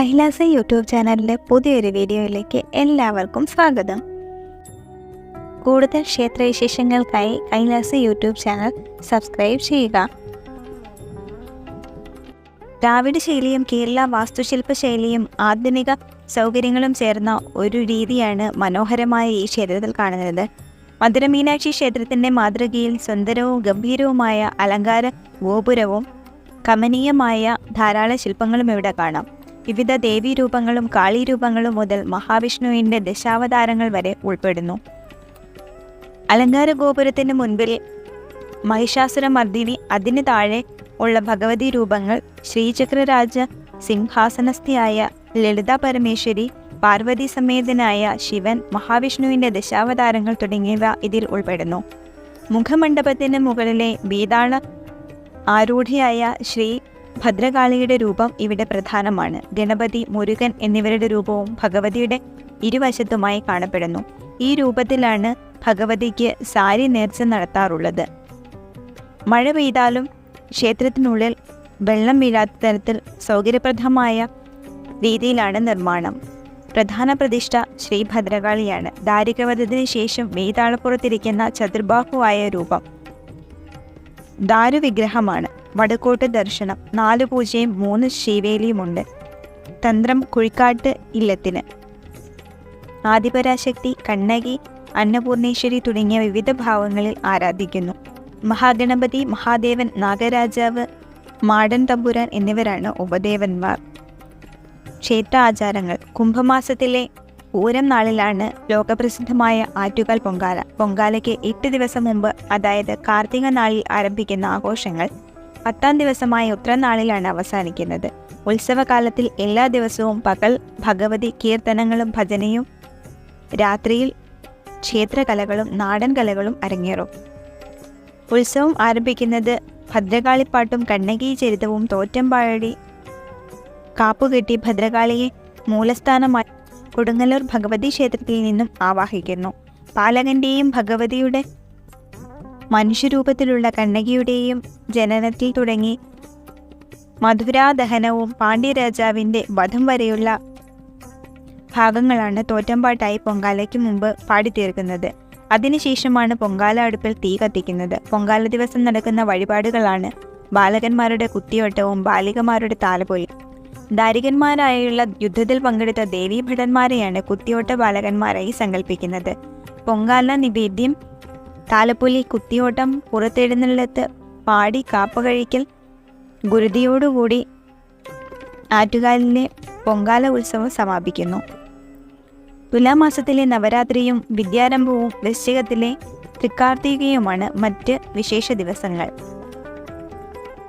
Kailasa YouTube ചാനലിലെ പുതിയൊരു വീഡിയോയിലേക്ക് എല്ലാവർക്കും സ്വാഗതം. കൂടുതൽ ക്ഷേത്രവിശേഷങ്ങൾക്കായി കൈലാസ യൂട്യൂബ് ചാനൽ സബ്സ്ക്രൈബ് ചെയ്യുക. ദ്രാവിഡ ശൈലിയും കേരള വാസ്തുശില്പ ശൈലിയും ആധുനിക സൗകര്യങ്ങളും ചേർന്ന ഒരു രീതിയാണ് മനോഹരമായ ഈ ക്ഷേത്രത്തിൽ കാണുന്നത്. മധുര മീനാക്ഷി ക്ഷേത്രത്തിന്റെ മാതൃകയിൽ സുന്ദരവും ഗംഭീരവുമായ അലങ്കാര ഗോപുരവും കമനീയമായ ധാരാളം ശില്പങ്ങളും ഇവിടെ കാണാം. വിവിധ ദേവീരൂപങ്ങളും കാളീരൂപങ്ങളും മുതൽ മഹാവിഷ്ണുവിന്റെ ദശാവതാരങ്ങൾ വരെ ഉൾപ്പെടുന്നു. അലങ്കാര ഗോപുരത്തിന് മുൻപിൽ മഹിഷാസുരമർദ്ദിനി അതിന് താഴെ ഉള്ള ഭഗവതി രൂപങ്ങൾ ശ്രീചക്രരാജ സിംഹാസനസ്ഥയായ ലളിത പരമേശ്വരി പാർവതി സമേതനായ ശിവൻ മഹാവിഷ്ണുവിന്റെ ദശാവതാരങ്ങൾ തുടങ്ങിയവ ഇതിൽ ഉൾപ്പെടുന്നു. മുഖമണ്ഡപത്തിന് മുകളിലെ ബീതാള ആരൂഢിയായ ശ്രീ ഭദ്രകാളിയുടെ രൂപം ഇവിടെ പ്രധാനമാണ്. ഗണപതി മുരുകൻ എന്നിവരുടെ രൂപവും ഭഗവതിയുടെ ഇരുവശത്തുമായി കാണപ്പെടുന്നു. ഈ രൂപത്തിലാണ് ഭഗവതിക്ക് സാരി നേർച്ച നടത്താറുള്ളത്. മഴ പെയ്താലും ക്ഷേത്രത്തിനുള്ളിൽ വെള്ളം വീഴാത്ത തരത്തിൽ സൗകര്യപ്രദമായ രീതിയിലാണ് നിർമ്മാണം. പ്രധാന പ്രതിഷ്ഠ ശ്രീ ഭദ്രകാളിയാണ്. ദാരികവധത്തിന് ശേഷം വെയ്താളപ്പുറത്തിരിക്കുന്ന ചതുർബാഹുവായ രൂപം. ദാരുവിഗ്രഹമാണ്. വടക്കോട്ട് ദർശനം നാല് പൂജയും മൂന്ന് ശിവേലിയുമുണ്ട്. തന്ത്രം കുഴിക്കാട്ട് ഇല്ലത്തിന്. ആദിപരാശക്തി കണ്ണകി അന്നപൂർണേശ്വരി തുടങ്ങിയ വിവിധ ഭാവങ്ങളിൽ ആരാധിക്കുന്നു. മഹാഗണപതി മഹാദേവൻ നാഗരാജാവ് മാടൻ തമ്പുരാൻ എന്നിവരാണ് ഉപദേവന്മാർ. ക്ഷേത്ര ആചാരങ്ങൾ കുംഭമാസത്തിലെ പൂരം നാളിലാണ് ലോകപ്രസിദ്ധമായ ആറ്റുകാൽ പൊങ്കാല. പൊങ്കാലയ്ക്ക് എട്ട് ദിവസം മുമ്പ് അതായത് കാർത്തിക നാളിൽ ആരംഭിക്കുന്ന ആഘോഷങ്ങൾ പത്താം ദിവസമായ ഉത്രനാളിലാണ് അവസാനിക്കുന്നത്. ഉത്സവകാലത്തിൽ എല്ലാ ദിവസവും പകൽ ഭഗവതി കീർത്തനങ്ങളും ഭജനയും രാത്രിയിൽ ക്ഷേത്രകലകളും നാടൻ കലകളും അരങ്ങേറും. ഉത്സവം ആരംഭിക്കുന്നത് ഭദ്രകാളിപ്പാട്ടും കണ്ണകി ചരിതവും തോറ്റമ്പാഴടി കാപ്പുകെട്ടി ഭദ്രകാളിയെ മൂലസ്ഥാനമായി കൊടുങ്ങല്ലൂർ ഭഗവതി ക്ഷേത്രത്തിൽ നിന്നും ആവാഹിക്കുന്നു. പാലകന്റെയും ഭഗവതിയുടെ മനുഷ്യരൂപത്തിലുള്ള കണ്ണകിയുടെയും ജനനത്തിൽ തുടങ്ങി. മധുരാദഹനവും പാണ്ഡ്യരാജാവിന്റെ വധം വരെയുള്ള ഭാഗങ്ങളാണ് തോറ്റമ്പാട്ടായി പൊങ്കാലയ്ക്ക് മുമ്പ് പാടിത്തീർക്കുന്നത്. അതിനുശേഷമാണ് പൊങ്കാല അടുപ്പിൽ തീ കത്തിക്കുന്നത്. പൊങ്കാല ദിവസം നടക്കുന്ന വഴിപാടുകളാണ് ബാലകന്മാരുടെ കുത്തിയോട്ടവും ബാലികമാരുടെ താലപ്പൊലി ദാരികന്മാരായുള്ള യുദ്ധത്തിൽ പങ്കെടുത്ത ദേവീഭടന്മാരെയാണ് കുത്തിയോട്ട ബാലകന്മാരായി സങ്കല്പിക്കുന്നത് പൊങ്കാല നിവേദ്യം താലപ്പൊലി കുത്തിയോട്ടം പുറത്തെഴുന്നള്ളത്ത് പാടി കാപ്പ കഴിക്കൽ ഗുരുതിയോടുകൂടി ആറ്റുകാലിലെ പൊങ്കാല ഉത്സവം സമാപിക്കുന്നു. തുലാമാസത്തിലെ നവരാത്രിയും വിദ്യാരംഭവും വൃശ്ചികത്തിലെ തൃക്കാർത്തികയുമാണ് മറ്റ് വിശേഷ ദിവസങ്ങൾ.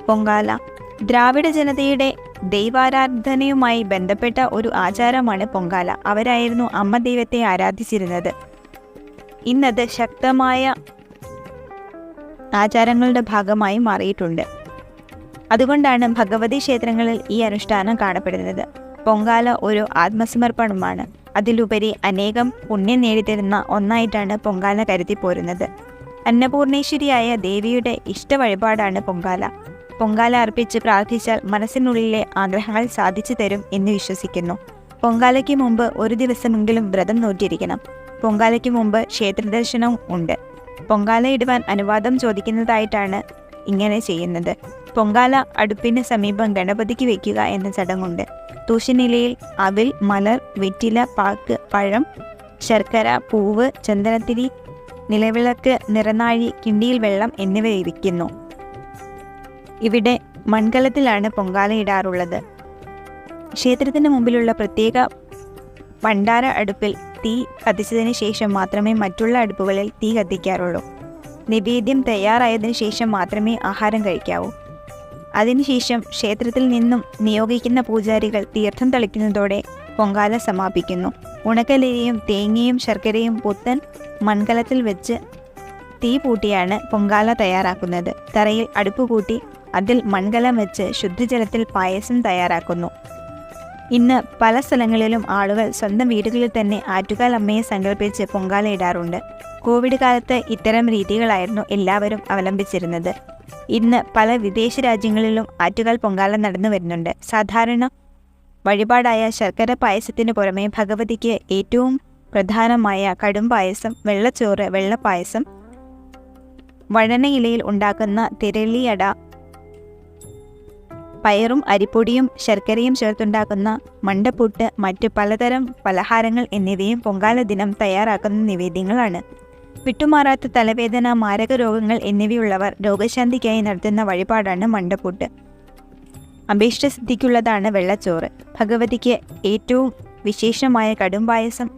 പൊങ്കാല ദ്രാവിഡ ജനതയുടെ ദൈവാരാധനയുമായി ബന്ധപ്പെട്ട ഒരു ആചാരമാണ് പൊങ്കാല. അവരായിരുന്നു അമ്മ ദൈവത്തെ ആരാധിച്ചിരുന്നത്. ഇന്നത് ശക്തമായ ആചാരങ്ങളുടെ ഭാഗമായി മാറിയിട്ടുണ്ട്. അതുകൊണ്ടാണ് ഭഗവതി ക്ഷേത്രങ്ങളിൽ ഈ അനുഷ്ഠാനം കാണപ്പെടുന്നത്. പൊങ്കാല ഒരു ആത്മസമർപ്പണമാണ്. അതിലുപരി അനേകം പുണ്യം നേടിത്തരുന്ന ഒന്നായിട്ടാണ് പൊങ്കാല കരുതി പോരുന്നത്. അന്നപൂർണേശ്വരിയായ ദേവിയുടെ ഇഷ്ട വഴിപാടാണ് പൊങ്കാല. പൊങ്കാല അർപ്പിച്ച് പ്രാർത്ഥിച്ചാൽ മനസ്സിനുള്ളിലെ ആഗ്രഹങ്ങൾ സാധിച്ചു തരും എന്ന് വിശ്വസിക്കുന്നു. പൊങ്കാലയ്ക്ക് മുമ്പ് ഒരു ദിവസമെങ്കിലും വ്രതം നോറ്റിരിക്കണം. പൊങ്കാലയ്ക്ക് മുമ്പ് ക്ഷേത്രദർശനം ഉണ്ട്. പൊങ്കാല ഇടുവാൻ അനുവാദം ചോദിക്കുന്നതായിട്ടാണ് ഇങ്ങനെ ചെയ്യുന്നത്. പൊങ്കാല അടുപ്പിന് സമീപം ഗണപതിക്ക് വയ്ക്കുക എന്ന ചടങ്ങുണ്ട്. തൂശനിലയിൽ അവിൽ മലർ വെറ്റില പാക്ക് പഴം ശർക്കര പൂവ് ചന്ദനത്തിരി നിലവിളക്ക് നിറനാഴി കിണ്ടിയിൽ വെള്ളം എന്നിവ ഇരിക്കുന്നു. ഇവിടെ മൺകലത്തിലാണ് പൊങ്കാല ഇടാറുള്ളത്. ക്ഷേത്രത്തിന് മുമ്പിലുള്ള പ്രത്യേക ഭണ്ഡാര അടുപ്പിൽ തീ കത്തിച്ചതിന് ശേഷം മാത്രമേ മറ്റുള്ള അടുപ്പുകളിൽ തീ കത്തിക്കാറുള്ളൂ. നിവേദ്യം തയ്യാറായതിനു ശേഷം മാത്രമേ ആഹാരം കഴിക്കാവൂ. അതിനുശേഷം ക്ഷേത്രത്തിൽ നിന്നും നിയോഗിക്കുന്ന പൂജാരികൾ തീർത്ഥം തളിക്കുന്നതോടെ പൊങ്കാല സമാപിക്കുന്നു. ഉണക്കലരിയും തേങ്ങയും ശർക്കരയും പുത്തൻ മൺകലത്തിൽ വെച്ച് തീ പൂട്ടിയാണ് പൊങ്കാല തയ്യാറാക്കുന്നത്. തറയിൽ അടുപ്പ് കൂട്ടി അതിൽ മൺകലം വെച്ച് ശുദ്ധജലത്തിൽ പായസം തയ്യാറാക്കുന്നു. ഇന്ന് പല സ്ഥലങ്ങളിലും ആളുകൾ സ്വന്തം വീടുകളിൽ തന്നെ ആറ്റുകാൽ അമ്മയെ സങ്കല്പിച്ച് പൊങ്കാല ഇടാറുണ്ട്. കോവിഡ് കാലത്ത് ഇത്തരം രീതികളായിരുന്നു എല്ലാവരും അവലംബിച്ചിരുന്നത്. ഇന്ന് പല വിദേശ രാജ്യങ്ങളിലും ആറ്റുകാൽ പൊങ്കാല നടന്നു വരുന്നുണ്ട്. സാധാരണ വഴിപാടായ ശർക്കര പായസത്തിന് പുറമെ ഭഗവതിക്ക് ഏറ്റവും പ്രധാനമായ കടും പായസം വെള്ളച്ചോറ് വെള്ളപ്പായസം വഴനയിലയിൽ ഉണ്ടാക്കുന്ന തിരളിയട പയറും അരിപ്പൊടിയും ശർക്കരയും ചേർത്തുണ്ടാക്കുന്ന മണ്ടപ്പുട്ട് മറ്റ് പലതരം പലഹാരങ്ങൾ എന്നിവയും പൊങ്കാല ദിനം തയ്യാറാക്കുന്ന നിവേദ്യങ്ങളാണ്. വിട്ടുമാറാത്ത തലവേദന മാരക രോഗങ്ങൾ എന്നിവയുള്ളവർ രോഗശാന്തിക്കായി നടത്തുന്ന വഴിപാടാണ് മണ്ടപ്പുട്ട് അഭീഷ്ടസിദ്ധിക്കുള്ളതാണ് വെള്ളച്ചോറ്. ഭഗവതിക്ക് ഏറ്റവും വിശേഷമായ കടും പായസം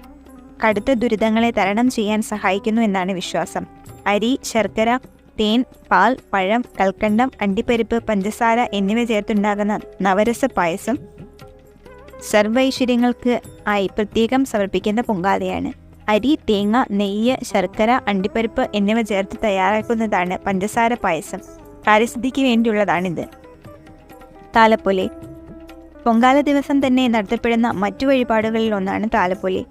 കടുത്ത ദുരിതങ്ങളെ തരണം ചെയ്യാൻ സഹായിക്കുന്നു എന്നാണ് വിശ്വാസം. അരി ശർക്കര തേൻ പാൽ പഴം കൽക്കണ്ടം അണ്ടിപ്പരിപ്പ് പഞ്ചസാര എന്നിവ ചേർത്തുണ്ടാകുന്ന നവരസ പായസം സർവൈശ്വര്യങ്ങൾക്ക് ആയി പ്രത്യേകം സമർപ്പിക്കുന്ന പൊങ്കാലയാണ്. അരി തേങ്ങ നെയ്യ് ശർക്കര അണ്ടിപ്പരിപ്പ് എന്നിവ ചേർത്ത് തയ്യാറാക്കുന്നതാണ് പഞ്ചസാര പായസം. കാര്യസിദ്ധിക്ക് വേണ്ടിയുള്ളതാണിത്. താലപ്പൊലി. പൊങ്കാല ദിവസം തന്നെ നടത്തപ്പെടുന്ന മറ്റു വഴിപാടുകളിൽ ഒന്നാണ് താലപ്പൊലി.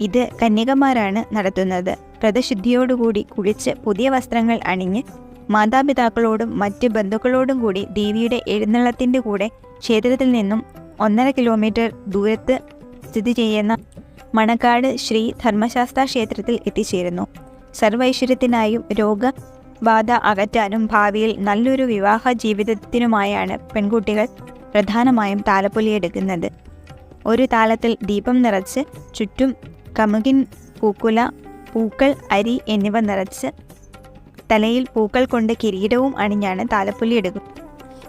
ഇത് കന്യകമാരാണ് നടത്തുന്നത്. വ്രതശുദ്ധിയോടുകൂടി കുളിച്ച് പുതിയ വസ്ത്രങ്ങൾ അണിഞ്ഞ് മാതാപിതാക്കളോടും മറ്റ് ബന്ധുക്കളോടും കൂടി ദേവിയുടെ എഴുന്നള്ളത്തിന്റെ കൂടെ ക്ഷേത്രത്തിൽ നിന്നും ഒന്നര കിലോമീറ്റർ ദൂരത്ത് സ്ഥിതി ചെയ്യുന്ന മണക്കാട് ശ്രീ ധർമ്മശാസ്ത്ര ക്ഷേത്രത്തിൽ എത്തിച്ചേരുന്നു. സർവൈശ്വര്യത്തിനായും രോഗബാധ അകറ്റാനും ഭാവിയിൽ നല്ലൊരു വിവാഹ ജീവിതത്തിനുമായാണ് പെൺകുട്ടികൾ പ്രധാനമായും താലപ്പൊലിയെടുക്കുന്നത് ഒരു താലത്തിൽ ദീപം നിറച്ച് ചുറ്റും കമുകിൻ പൂക്കുല പൂക്കൾ അരി എന്നിവ നിറച്ച് തലയിൽ പൂക്കൾ കൊണ്ട് കിരീടവും അണിഞ്ഞാണ് താലപ്പൊലി എടുക്കുന്നത്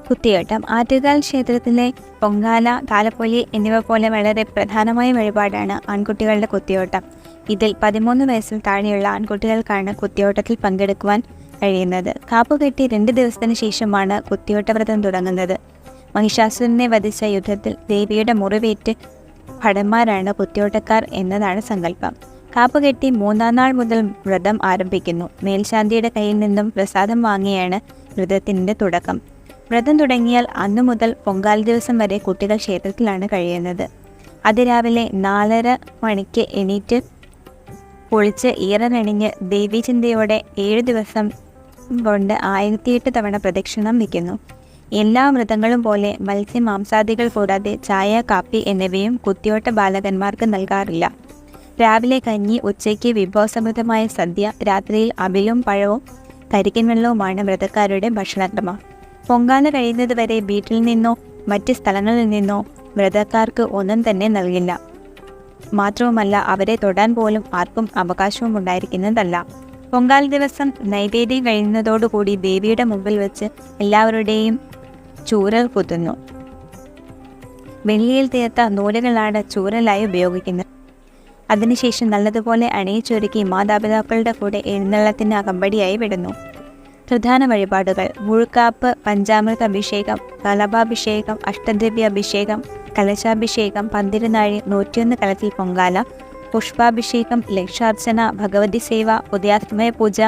കുത്തിയോട്ടം. ആറ്റുകാൽ ക്ഷേത്രത്തിലെ പൊങ്കാല താലപ്പൊലി എന്നിവ പോലെ വളരെ പ്രധാനമായ വഴിപാടാണ് ആൺകുട്ടികളുടെ കുത്തിയോട്ടം. ഇതിൽ പതിമൂന്ന് വയസ്സിൽ താഴെയുള്ള ആൺകുട്ടികൾക്കാണ് കുത്തിയോട്ടത്തിൽ പങ്കെടുക്കുവാൻ കഴിയുന്നത്. കാപ്പുകെട്ടി രണ്ട് ദിവസത്തിന് ശേഷമാണ് കുത്തിയോട്ട വ്രതം തുടങ്ങുന്നത്. മഹിഷാസുരനെ വധിച്ച യുദ്ധത്തിൽ ദേവിയുടെ മുറിവേറ്റ് ഭടന്മാരാണ് കുത്തിയോട്ടക്കാർ എന്നതാണ് സങ്കല്പം. കാപ്പുകെട്ടി മൂന്നാം നാൾ മുതൽ വ്രതം ആരംഭിക്കുന്നു. മേൽശാന്തിയുടെ കയ്യിൽ നിന്നും പ്രസാദം വാങ്ങിയാണ് വ്രതത്തിന്റെ തുടക്കം. വ്രതം തുടങ്ങിയാൽ അന്നു മുതൽ പൊങ്കാല ദിവസം വരെ കുട്ടികൾ ക്ഷേത്രത്തിലാണ് കഴിയുന്നത്. അതിരാവിലെ നാലര മണിക്ക് എണീറ്റ് പൊളിച്ച് ഈറനണിഞ്ഞ് ദേവീചിന്തയോടെ ഏഴു ദിവസം കൊണ്ട് ആയിരത്തിയെട്ട് തവണ പ്രദക്ഷിണം വയ്ക്കുന്നു. എല്ലാ വ്രതങ്ങളും പോലെ മത്സ്യമാംസാദികൾ കൂടാതെ ചായ കാപ്പി എന്നിവയും കുത്തിയോട്ട ബാലകന്മാർക്ക് നൽകാറില്ല. രാവിലെ കഞ്ഞി ഉച്ചയ്ക്ക് വിഭവസമൃദ്ധമായ സദ്യ രാത്രിയിൽ അവിലും പഴവും കരിക്കൻ വെള്ളവുമാണ് വ്രതക്കാരുടെ ഭക്ഷണക്രമം പൊങ്കാല കഴിയുന്നതുവരെ വീട്ടിൽ നിന്നോ മറ്റ് സ്ഥലങ്ങളിൽ നിന്നോ വ്രതക്കാർക്ക് ഒന്നും തന്നെ നൽകില്ല. മാത്രവുമല്ല അവരെ തൊടാൻ പോലും ആർക്കും അവകാശവും ഉണ്ടായിരിക്കുന്നതല്ല. പൊങ്കാൽ ദിവസം നൈവേദ്യം കഴിയുന്നതോടുകൂടി ദേവിയുടെ മുമ്പിൽ വെച്ച് എല്ലാവരുടെയും ചൂരൽ കുത്തുന്നു. വെള്ളിയിൽ തീർത്ത നൂലുകളാണ് ചൂരലായി ഉപയോഗിക്കുന്നത്. അതിനുശേഷം നല്ലതുപോലെ അണിയിച്ചൊരുക്കി മാതാപിതാക്കളുടെ കൂടെ എഴുന്നള്ളത്തിന് അകമ്പടിയായി വിടുന്നു. പ്രധാന വഴിപാടുകൾ മുഴുക്കാപ്പ് പഞ്ചാമൃത അഭിഷേകം കലഭാഭിഷേകം അഷ്ടദ്രവ്യ അഭിഷേകം കലശാഭിഷേകം പന്തിരുനാഴി നൂറ്റിയൊന്ന് കലത്തിൽ പൊങ്കാല പുഷ്പാഭിഷേകം ലക്ഷാർച്ചന ഭഗവതി സേവ ഉദയാത്മയ പൂജ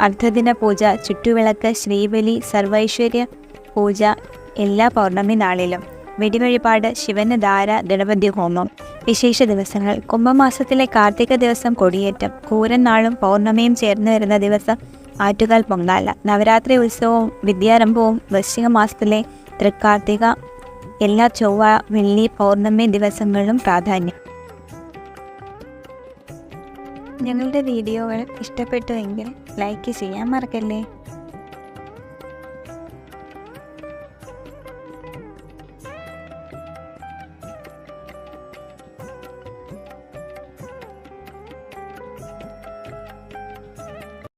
അർദ്ധദിന പൂജ ചുറ്റുവിളക്ക് ശ്രീബലി സർവൈശ്വര്യ പൂജ എല്ലാ പൗർണമി നാളിലും. വെടിവഴിപാട് ശിവന് ധാര ഗണപതി ഹോമം. വിശേഷ ദിവസങ്ങൾ. കുംഭമാസത്തിലെ കാർത്തിക ദിവസം കൊടിയേറ്റം. കൂരൻ നാളും പൗർണമിയും ചേർന്ന് വരുന്ന ദിവസം ആറ്റുകാൽ പൊങ്കാല. നവരാത്രി ഉത്സവവും വിദ്യാരംഭവും വൃശ്ചിക മാസത്തിലെ തൃക്കാർത്തിക എല്ലാ ചൊവ്വ വെള്ളി പൗർണമി ദിവസങ്ങളിലും പ്രാധാന്യം. ഞങ്ങളുടെ വീഡിയോകൾ ഇഷ്ടപ്പെട്ടുവെങ്കിൽ ലൈക്ക് ചെയ്യാൻ മറക്കല്ലേ?